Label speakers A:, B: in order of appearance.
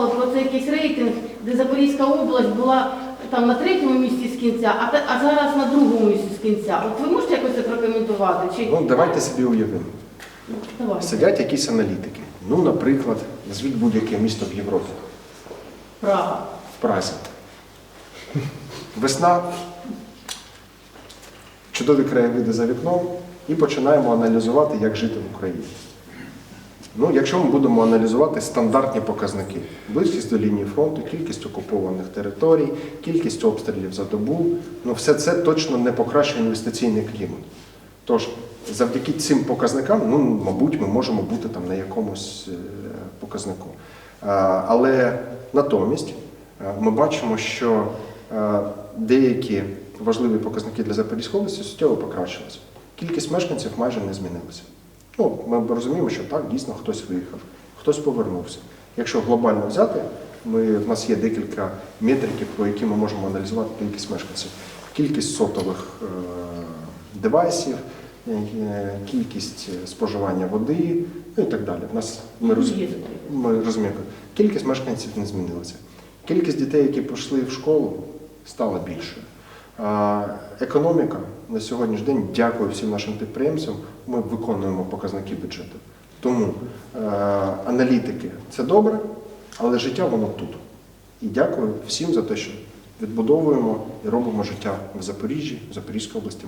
A: читала про це якийсь рейтинг, де Запорізька область була там на третьому місці з кінця, а, а зараз на другому місці з кінця. От ви можете якось це прокоментувати? Чи
B: Ну, давайте собі уявимо.
A: Ну, давайте.
B: Сидять якісь аналітики. Ну, наприклад, назвіть будь-яке місто в Європі,
A: Прага.
B: в Празі. Весна, чудові краєвиди за вікном, і починаємо аналізувати, як жити в Україні. Ну, якщо ми будемо аналізувати стандартні показники, близькість до лінії фронту, кількість окупованих територій, кількість обстрілів за добу, ну все це точно не покращує інвестиційний клімат. Тож, завдяки цим показникам, ну, мабуть, ми можемо бути там на якомусь е, показнику. Але натомість е, ми бачимо, що е, деякі важливі показники для Запорізької області суттєво покращилися. Кількість мешканців майже не змінилася. Ну, ми розуміємо, що так, дійсно хтось виїхав, хтось повернувся. Якщо глобально взяти, ми, в нас є декілька метриків, по яким ми можемо аналізувати кількість мешканців. Кількість сотових е, девайсів, е, кількість е, споживання води, ну і так далі. В нас ми,
A: Ну,
B: роз... ми розуміємо, кількість мешканців не змінилася. Кількість дітей, які пішли в школу, стала більшою. Економіка на сьогоднішній день, дякую всім нашим підприємцям, ми виконуємо показники бюджету. Тому е, аналітики це добре, але життя воно тут. І дякую всім за те, що відбудовуємо і робимо життя в Запоріжжі, в Запорізькій області